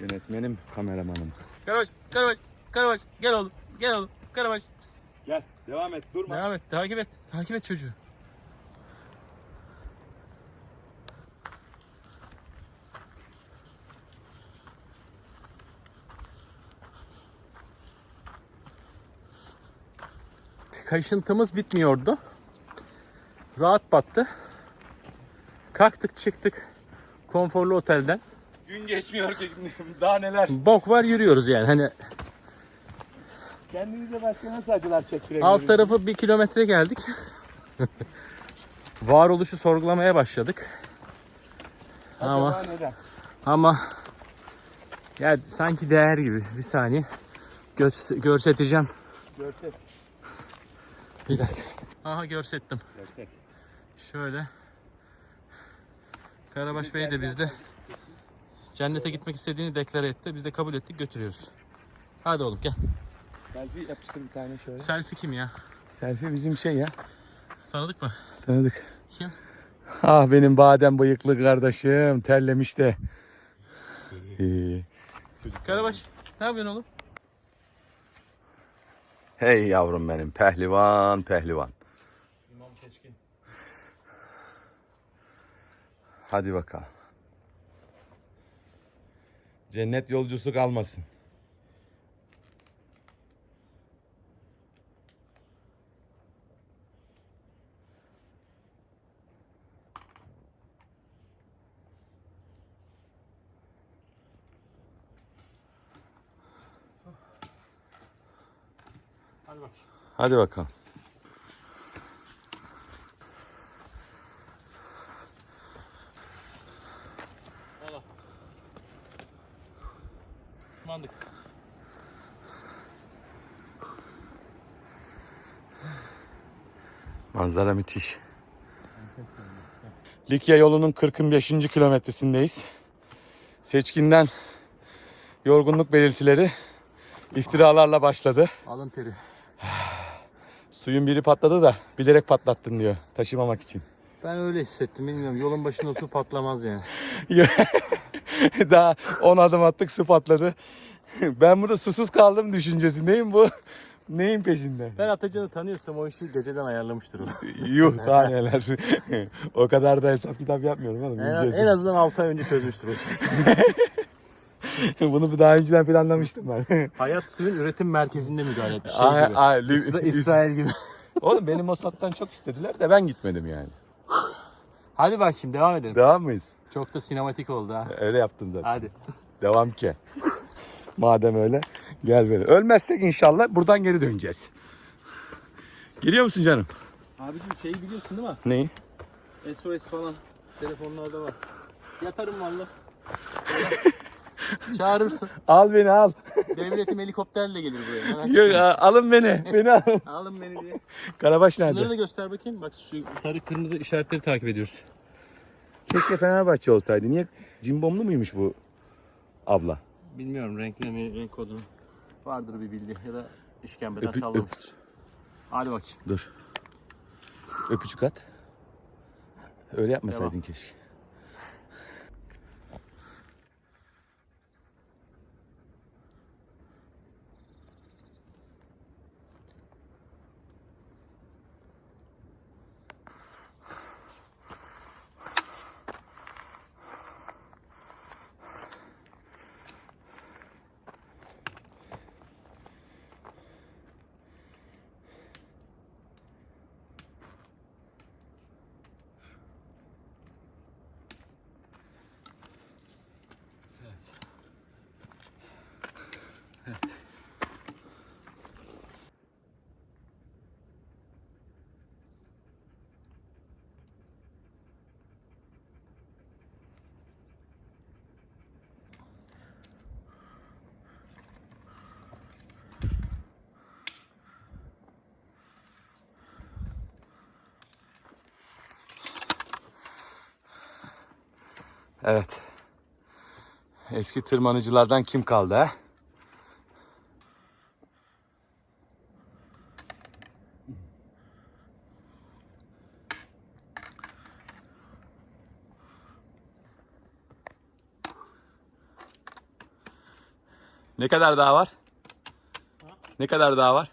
Yönetmenim, kameramanım. Karabaş, Karabaş, Karabaş. Gel oğlum, gel oğlum. Karabaş. Gel, devam et, durma. Devam et, takip et. Takip et çocuğu. Kaşıntımız bitmiyordu. Rahat battı. Kalktık çıktık konforlu otelden. Gün geçmiyor ki daha neler. Bok var yürüyoruz yani. Hani Kendinize başka nasıl acılar çektirebilirsiniz? alt tarafı bir kilometre geldik. Varoluşu sorgulamaya başladık. Ama Acaba neden? ama ya sanki değer gibi. Bir saniye. Göz, görseteceğim. Görsel. Bir dakika. Aha görsettim. Görsel. Şöyle. Karabaş Bey de bizde cennete gitmek istediğini deklare etti. Biz de kabul ettik götürüyoruz. Hadi oğlum gel. Selfie yapıştır bir tane şöyle. Selfie kim ya? Selfie bizim şey ya. Tanıdık mı? Tanıdık. Kim? Ah benim badem bıyıklı kardeşim terlemiş de. Ee, Karabaş. Ne yapıyorsun oğlum? Hey yavrum benim pehlivan pehlivan. İmam Seçkin. Hadi bakalım. Cennet yolcusu kalmasın. Hadi bak. Hadi bakalım. Manzara müthiş. Likya yolunun 45. kilometresindeyiz. Seçkinden yorgunluk belirtileri iftiralarla başladı. Alın teri. Suyun biri patladı da bilerek patlattın diyor taşımamak için. Ben öyle hissettim bilmiyorum. Yolun başında su patlamaz yani. Daha 10 adım attık su patladı. Ben burada susuz kaldım düşüncesindeyim bu. Neyin peşinde? Ben Atacan'ı tanıyorsam o işi geceden ayarlamıştır o. Yuh daha neler. o kadar da hesap kitap yapmıyorum oğlum. En, İncesin. en azından 6 ay önce çözmüştür o işi. Bunu bir daha önceden planlamıştım ben. Hayat suyun üretim merkezinde müdahale etmiş. Şey Ay- gibi. ay, lü- İsra- İsrail gibi. Oğlum benim Mossad'dan çok istediler de ben gitmedim yani. Hadi bak şimdi devam edelim. Devam mıyız? Çok da sinematik oldu ha. Öyle yaptım zaten. Hadi. Devam ki. Madem öyle gel böyle. Ölmezsek inşallah buradan geri döneceğiz. Geliyor musun canım? Abicim şeyi biliyorsun değil mi? Neyi? SOS falan telefonlarda var. Yatarım valla. Çağırırsın. Al beni al. Devletim helikopterle gelir buraya. Yok, alın beni. Beni alın. Alın beni diye. Karabaş nerede? da göster bakayım. Bak şu sarı kırmızı işaretleri takip ediyoruz. Keşke Fenerbahçe olsaydı. Niye cimbomlu muymuş bu abla? Bilmiyorum renkli mi, renk kodunu. Vardır bir bildiği ya da işkembeden Öpü- sallamıştır. Hadi bakayım. Dur. Öpücük at. Öyle yapmasaydın keşke. Evet. Eski tırmanıcılardan kim kaldı ha? Ne kadar daha var? Ne kadar daha var?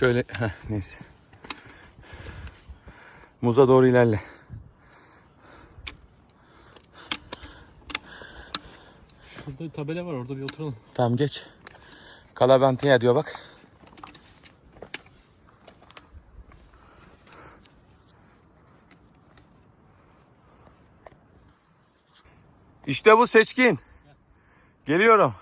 Şöyle, heh, neyse. Muza doğru ilerle. Şurada bir tabela var orada bir oturalım. Tamam geç. Kalabantiye diyor bak. İşte bu seçkin. Geliyorum.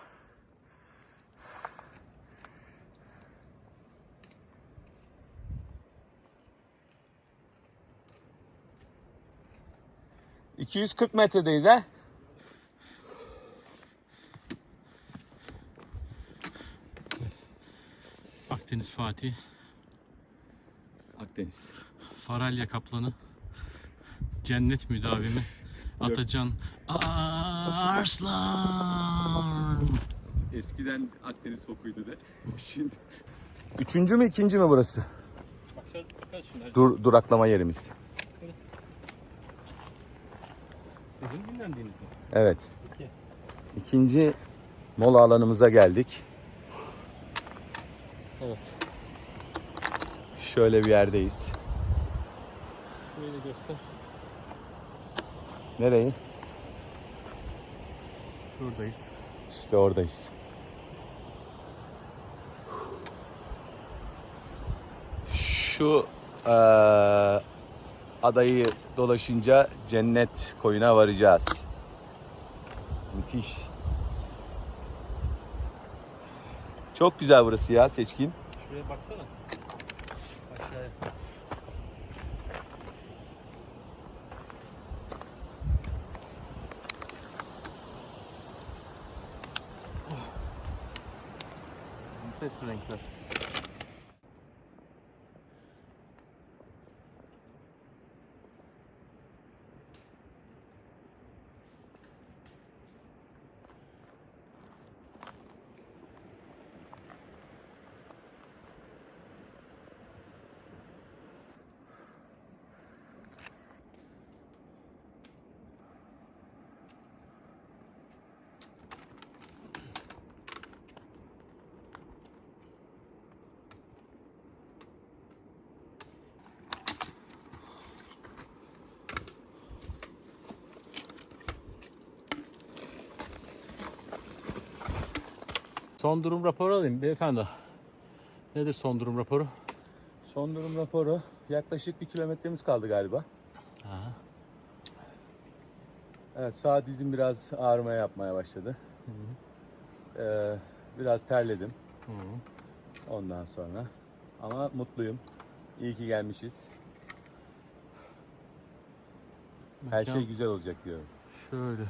...240 metredeyiz ha. Akdeniz Fatih, Akdeniz. Faralya Kaplanı, Cennet Müdavimi, Atacan Arslan. Eskiden Akdeniz fokuydu de. Şimdi. Üçüncü mü ikinci mi burası? Dur, duraklama yerimiz. Burası. Bizim dinlendiğimiz mi? Evet. İki. İkinci mola alanımıza geldik. Evet. Şöyle bir yerdeyiz. Şöyle göster. Nereyi? Şuradayız. İşte oradayız. Şu adayı dolaşınca cennet koyuna varacağız. Müthiş. Çok güzel burası ya Seçkin. Şuraya baksana. Aşağıya. Nefes renkler. Son durum raporu alayım beyefendi. Nedir son durum raporu? Son durum raporu. Yaklaşık bir kilometremiz kaldı galiba. Aha. Evet sağ dizim biraz ağrımaya yapmaya başladı. Ee, biraz terledim Hı hı. ondan sonra. Ama mutluyum. İyi ki gelmişiz. Her Mekan şey güzel olacak diyorum. Şöyle.